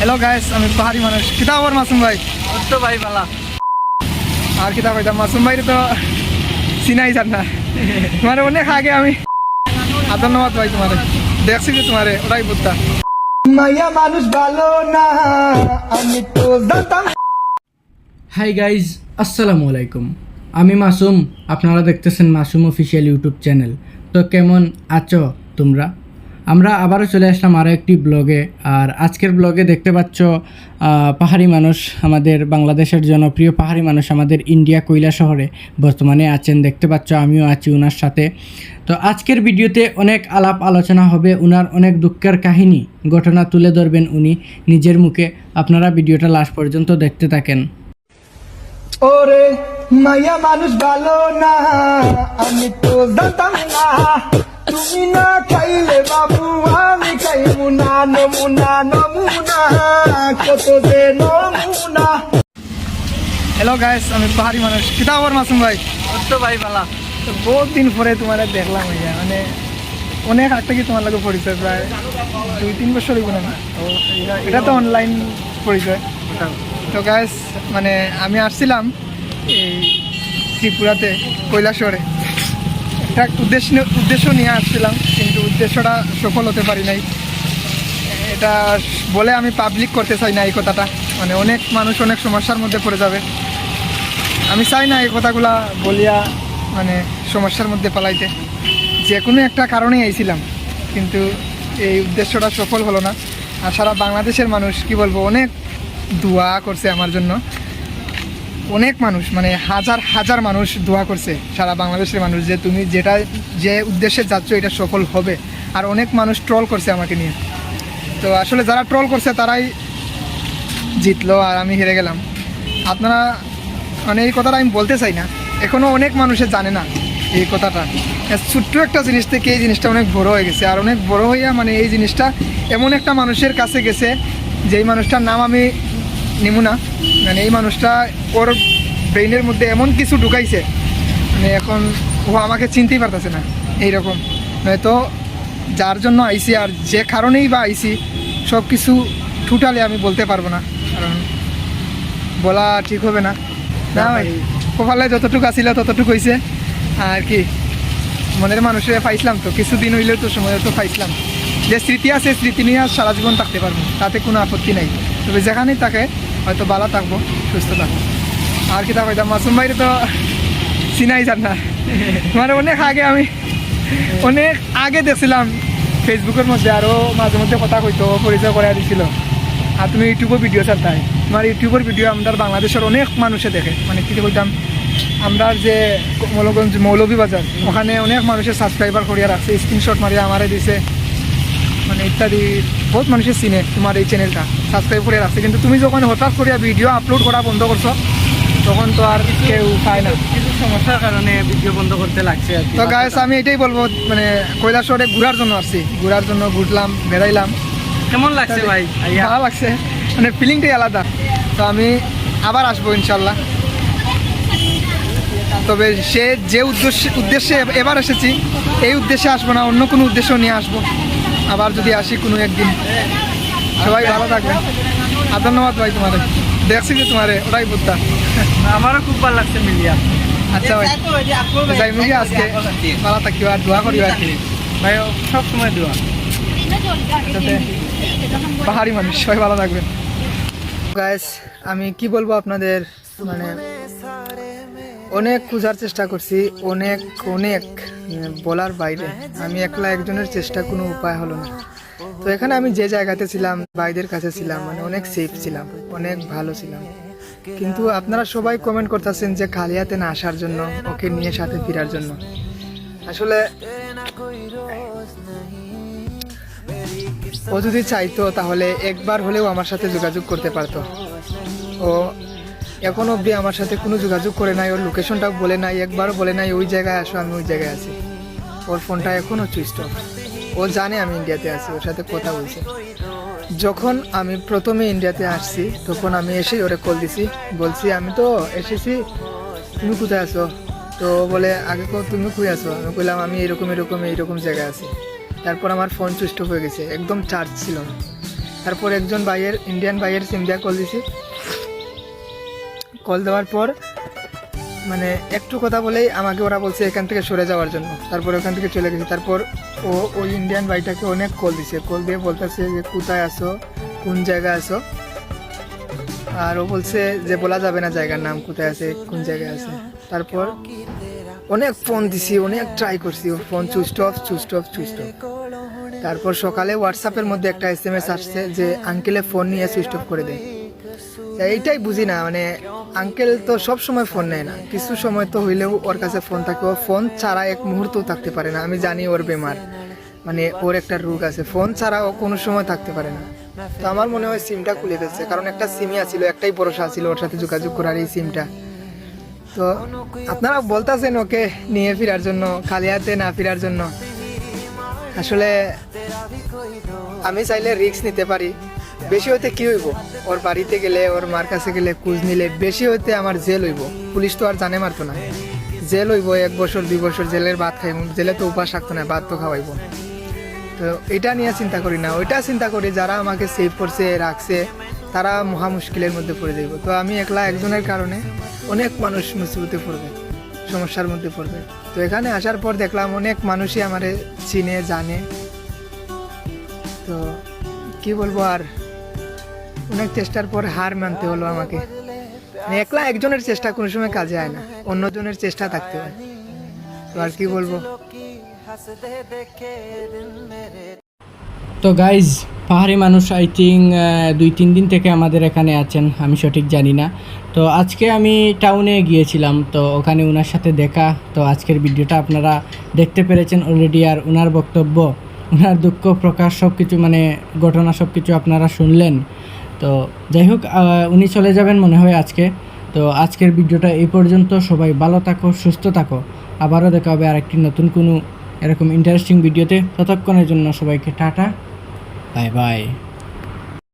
Hello guys আমি পাহাড়ি মানুষ। কিতা খবর মাসুম ভাই? তো ভাই বালা আর কিতা কইতাম মাসুম ভাই তো চিনাই যান না। তোমার অনেক আগে আমি আর ধন্যবাদ ভাই তোমার। দেখছি যে তোমারে ওটাই বুঝতা মাইয়া মানুষ ভালো না আমি তো জানতাম। হাই গাইজ আসসালামু আলাইকুম। আমি মাসুম আপনারা দেখতেছেন মাসুম অফিসিয়াল ইউটিউব চ্যানেল। তো কেমন আছো তোমরা? আমরা আবারও চলে আসলাম আরও একটি ব্লগে। আর আজকের ব্লগে দেখতে পাচ্ছ পাহাড়ি মানুষ আমাদের বাংলাদেশের জনপ্রিয় পাহাড়ি মানুষ আমাদের ইন্ডিয়া কৈলা শহরে বর্তমানে আছেন। দেখতে পাচ্ছ, আমিও আছি ওনার সাথে। তো আজকের ভিডিওতে অনেক আলাপ আলোচনা হবে ওনার অনেক দুঃখের কাহিনী, ঘটনা তুলে ধরবেন উনি নিজের মুখে। আপনারা ভিডিওটা লাস্ট পর্যন্ত দেখতে থাকেন। ওরে মানুষ ভালো না, আমি তো জানতাম না, তুমি না খাইলে আমি খাইমু না নমুনা নমুনা কত যে নমুনা। হ্যালো গাইস আমি পাহাড়ি মানুষ। কিতা খবর মাসুম ভাই? তো ভাই বালা তো বহুত দিন পরে তোমার দেখলাম হইয়া মানে অনেক আগ থেকে তোমার লাগে পরিচয় প্রায় দুই তিন বছর হইব না? তো এটা- এটা তো অনলাইন পরিচয়। তো গাইস মানে আমি আসছিলাম এই ত্রিপুরাতে কৈলাসরে একটা উদ্দেশ্য উদ্দেশ্য নিয়ে আসছিলাম কিন্তু উদ্দেশ্যটা সফল হতে পারি নাই। এটা বলে আমি পাবলিক করতে চাই না এই কথাটা। মানে অনেক মানুষ অনেক সমস্যার মধ্যে পড়ে যাবে। আমি চাই না এই কথাগুলা বলিয়া মানে সমস্যার মধ্যে পালাইতে। যে কোনো একটা কারণে আইছিলাম। কিন্তু এই উদ্দেশ্যটা সফল হলো না। আর সারা বাংলাদেশের মানুষ, কি বলব, অনেক দোয়া করছে আমার জন্য। অনেক মানুষ মানে হাজার হাজার মানুষ দোয়া করছে সারা বাংলাদেশের মানুষ যে তুমি যেটা যে উদ্দেশ্যে যাচ্ছ এটা সফল হবে। আর অনেক মানুষ ট্রল করছে আমাকে নিয়ে। তো আসলে যারা ট্রল করছে তারাই জিতলো আর আমি হেরে গেলাম। আপনারা মানে এই কথাটা আমি বলতে চাই না। এখনও অনেক মানুষে জানে না এই কথাটা। ছোট্ট একটা জিনিস থেকে এই জিনিসটা অনেক বড় হয়ে গেছে। আর অনেক বড় হইয়া মানে এই জিনিসটা এমন একটা মানুষের কাছে গেছে, যেই মানুষটার নাম আমি নিব না। মানে এই মানুষটা ওর ব্রেইনের মধ্যে এমন কিছু ঢুকাইছে মানে এখন ও আমাকে চিনতেই পারতেছে না, এইরকম। নয়তো যার জন্য আইসি আর যে কারণেই বা আইসি, সব কিছু টোটালি আমি বলতে পারব না। কারণ বলা ঠিক হবে না। না ভাই, কপালে যতটুকু আসিল ততটুকু হয়েছে আর কি, মনের মানুষের পাইছিলাম তো, কিছুদিন হইলেও তো সময় তো পাইছিলাম। যে স্মৃতি আছে, স্মৃতি নিয়ে আর সারা জীবন থাকতে পারব তাতে কোনো আপত্তি নাই। তবে যেখানেই থাকে, হয়তো ভালো থাকব, সুস্থ থাকব। আর কি থাকো মাসুম ভাইরে তো চিনাই যান না। মানে অনেক আগে আমি অনেক আগে দেখছিলাম ফেসবুকের মধ্যে আরও মাঝে মধ্যে কথা কইতো, পরিচয় করে দিছিল। আর তুমি ইউটিউবের ভিডিও চালতাই তোমার ইউটিউবের ভিডিও আমাদের বাংলাদেশের অনেক মানুষে দেখে। মানে কি বলতাম, আমরা যে মৌলগঞ্জ মৌলভীবাজার, ওখানে অনেক মানুষের সাবস্ক্রাইবার করিয়া রাখছে স্ক্রিনশট মারিয়া আমারে দিছে মানে ইত্যাদি। বহুত মানুষের চিনে তোমার এই চ্যানেলটা সাবস্ক্রাইব করে রাখছে। কিন্তু তুমি যখন হঠাৎ করিয়া ভিডিও আপলোড করা বন্ধ করছ তখন তো আর কেউ পায় না। কিছু সমস্যার কারণে ভিডিও বন্ধ করতে লাগছে তো গাইস আমি এটাই বলব মানে কৈলাসরে ঘোরার জন্য আসছি। ঘোরার জন্য ঘুরলাম বেড়াইলাম। কেমন লাগছে ভাই? ভালো লাগছে। মানে ফিলিংটাই আলাদা। তো আমি আবার আসব ইনশাল্লাহ। তবে সে যে উদ্দেশ্যে উদ্দেশ্যে এবার এসেছি এই উদ্দেশ্যে আসব না অন্য কোনো উদ্দেশ্য নিয়ে আসব। আবার যদি আসি কোনো একদিন। সবাই ভালো থাকবে আর ধন্যবাদ ভাই তোমারে দেখছি যে তোমারে ওটাই বুঝতা আমারও খুব ভালো লাগছে মিলিয়া। আচ্ছা ভাই যাই মুখে আজকে ভালো থাকিও আর দোয়া করিও আর কি ভাই সব সময় দোয়া। যাতে পাহাড়ি মানুষ সবাই ভালো থাকবেন। গাইস আমি কি বলব আপনাদের? মানে অনেক খোঁজার চেষ্টা করছি অনেক অনেক বলার বাইরে। আমি একলা একজনের চেষ্টা কোনো উপায় হলো না। তো এখানে আমি যে জায়গাতে ছিলাম ভাইদের কাছে ছিলাম মানে অনেক সেফ ছিলাম। অনেক ভালো ছিলাম। কিন্তু আপনারা সবাই কমেন্ট করতেছেন যে কালিয়াতে না আসার জন্য, ওকে নিয়ে সাথে ফেরার জন্য। আসলে, ও যদি চাইতো তাহলে একবার হলেও আমার সাথে যোগাযোগ করতে পারতো। ও এখন অবধি আমার সাথে কোনো যোগাযোগ করে নাই, ওর লোকেশনটাও বলে নাই, একবারও বলে নাই, ওই জায়গায় আসো, আমি ওই জায়গায় আছি। ওর ফোনটা এখনও সুইচ অফ ও জানে আমি ইন্ডিয়াতে আছি, ওর সাথে কথা বলছে। যখন আমি প্রথমে ইন্ডিয়াতে আসছি, তখন আমি এসে ওরে কল দিছি, বলছি, আমি তো এসেছি, তুমি কোথায় আছো? তো বলে, আগে তুমি কই আছো? আমি বললাম আমি এরকম এরকম এইরকম জায়গায় আছি। তারপর আমার ফোন সুইচ হয়ে গেছে, একদম চার্জ ছিল না। তারপর একজন ভাইয়ের ইন্ডিয়ান ভাইয়ের সিম দিয়ে কল দিছি। কল দেওয়ার পর মানে একটু কথা বলেই আমাকে ওরা বলছে এখান থেকে সরে যাওয়ার জন্য। তারপর ওখান থেকে চলে গেছি। তারপর ও, ওই ইন্ডিয়ান ভাইটাকে অনেক কল দিছে। কল দিয়ে বলতেছে যে, কোথায় আসো কোন জায়গায় আসো আর ও বলছে যে, বলা যাবে না জায়গার নাম, কোথায় আছে, কোন জায়গায় আছে? তারপর অনেক ফোন দিছি, অনেক ট্রাই করছি। ও phone switched off switched off switched off তারপর সকালে হোয়াটসঅ্যাপের মধ্যে একটা এস এম এস আসছে যে আঙ্কেলে ফোন নিয়ে সুইচ অফ করে দেয় এইটাই বুঝি না মানে আঙ্কেল তো সব সময় ফোন নেয় না। কিছু সময় তো হইলেও ওর কাছে ফোন থাকে। ও ফোন ছাড়া এক মুহূর্তও থাকতে পারে না। আমি জানি ওর বেমার। মানে ওর একটা রোগ আছে। ফোন ছাড়া ও কোনো সময় থাকতে পারে না। তো আমার মনে হয় সিমটা খুলে ফেলছে। কারণ একটা সিমই আছিল, একটাই ভরসা ছিল ওর সাথে যোগাযোগ করার এই সিমটা তো আপনারা বলতেছেন ওকে নিয়ে ফেরার জন্য, খালি হাতে না ফেরার জন্য। আসলে আমি চাইলে রিস্ক নিতে পারি। বেশি হইতে কি হইব? ওর বাড়িতে গেলে, ওর মার কাছে গেলে খোঁজ নিলে বেশি হইতে আমার জেল হইব। পুলিশ তো আর জানে মারতো না। জেল হইব, এক বছর, দুই বছর জেলের ভাত খাইব। জেলে তো উপাস রাখতো না, ভাত তো খাওয়াইব। তো এটা নিয়ে চিন্তা করি না। ওইটা চিন্তা করি যারা আমাকে সেভ করছে, রাখছে, তারা মহা মুশকিলের মধ্যে পড়ে যাইব। তো আমি একলা একজনের কারণে অনেক মানুষ মুসিবতে পড়বে, সমস্যার মধ্যে পড়বে। তো এখানে আসার পর দেখলাম অনেক মানুষই আমার চিনে, জানে। তো কি বলব আর? অনেক চেষ্টার পর হার মানতে হলো আমাকে। মানে একলা একজনের চেষ্টা কোনো সময় কাজে আয় না, অন্যজনের চেষ্টা থাকতে হয়। তো আর কি বলব? তো গাইজ পাহাড়ি মানুষ আই থিঙ্ক দুই তিন দিন থেকে আমাদের এখানে আছেন, আমি সঠিক জানি না। তো আজকে আমি টাউনে গিয়েছিলাম, তো ওখানে ওনার সাথে দেখা। তো আজকের ভিডিওটা আপনারা দেখতে পেরেছেন অলরেডি আর ওনার বক্তব্য ওনার দুঃখ, প্রকাশ সব কিছু মানে ঘটনা সব কিছু আপনারা শুনলেন। তো যাই হোক উনি চলে যাবেন মনে হয় আজকে। তো আজকের ভিডিওটা এই পর্যন্ত। সবাই ভালো থাকো, সুস্থ থাকো। আবারও দেখা হবে আরেকটি নতুন কোনো এরকম ইন্টারেস্টিং ভিডিওতে ততক্ষণের জন্য সবাইকে টাটা। Bye bye